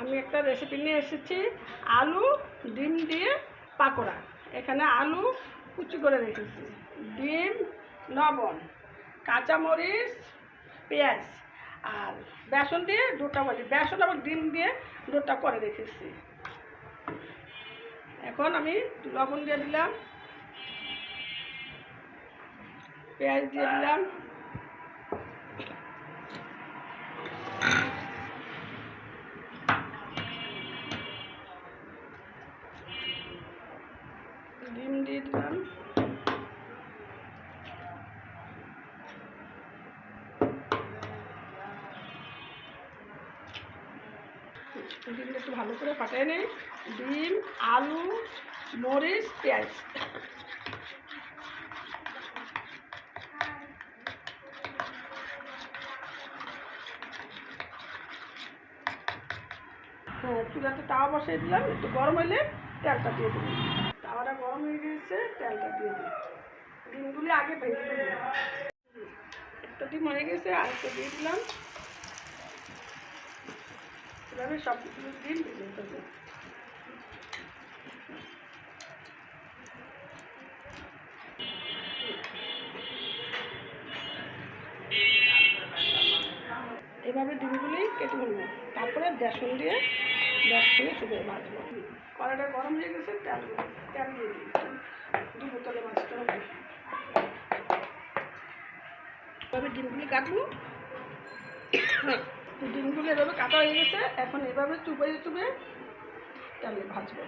আমি একটা রেসিপি নিয়ে এসেছি, আলু, ডিম দিয়ে পাকোড়া। এখানে আলু কুচি করে রেখেছি। ডিম, লবণ, কাঁচামরিচ, পেঁয়াজ আর বেসন দিয়ে দুটা বাজি বেসন আবার ডিম দিয়ে দুটা করে রেখেছি। এখন আমি লবণ দিয়ে দিলাম, পেঁয়াজ দিয়ে দিলাম। ডিমটা একটু ভালো করে ফাটাই নেই। ডিম, আলু, মরিচ, পেঁয়াজ। চুলাতে তাওয়া বসিয়ে দিলাম, একটু গরম হলে তেলটা দিয়ে দিলাম তাওয়াটা গরম হয়ে গিয়েছে তেলটা দিয়ে দিলাম ডিমগুলি আগে ভেজে দিলাম একটা ডিম হয়ে গেছে আর একটা দিয়ে দিলাম। এভাবে সবগুলো ডিম ভেজে দেবো এভাবে ডিমগুলি কেটে নেব তারপরে বেসন দিয়ে বেসনে চুপে ভাজবো। কড়াটা গরম হয়ে গেছে, তেল তেল দিয়ে দিই দু বোতলে ভাজতে হবে। এভাবে ডিমগুলি কাটবো। ডিমগুলি এভাবে কাটা হয়ে গেছে, এখন এভাবে চুপে চুপে তেলে ভাজবো।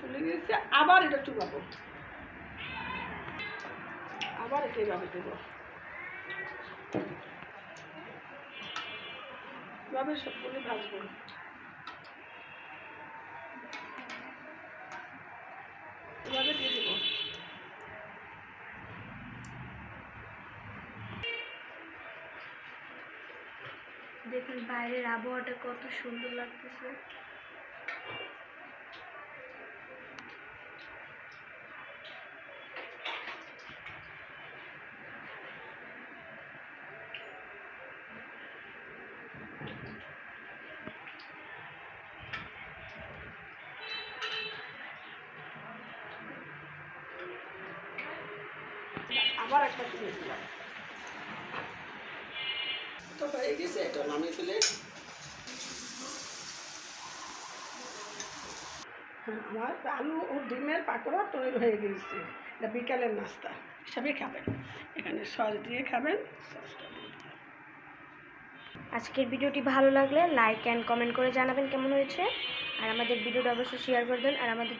চলে গেছে, আবার এটা চুপাবো আবার এটা এভাবে দেবো। এভাবে সবগুলি ভাজবো। এভাবে দিয়ে দেবো দেখুন বাইরের আবহাওয়াটা কত সুন্দর লাগতেছে। আবার একটা দিলাম। তো হয়ে গেছে এটা নামিয়ে ফেলে। আমার আলু ও ডিমের পাকোড়া তৈরি হয়ে গিয়েছে এটা বিকালের নাস্তা হিসাবে খাবেন। এখানে সস দিয়ে খাবেন সসটা আজকের ভিডিওটি ভালো লাগলে লাইক অ্যান্ড কমেন্ট করে জানাবেন কেমন হয়েছে। আর আমাদের ভিডিওটা অবশ্যই শেয়ার করে দেন। আর আমাদের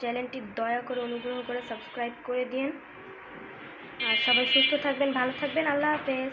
চ্যানেলটি দয়া করে অনুগ্রহ করে সাবস্ক্রাইব করে দিন। আর সবাই সুস্থ থাকবেন ভালো থাকবেন। আল্লাহ হাফেজ।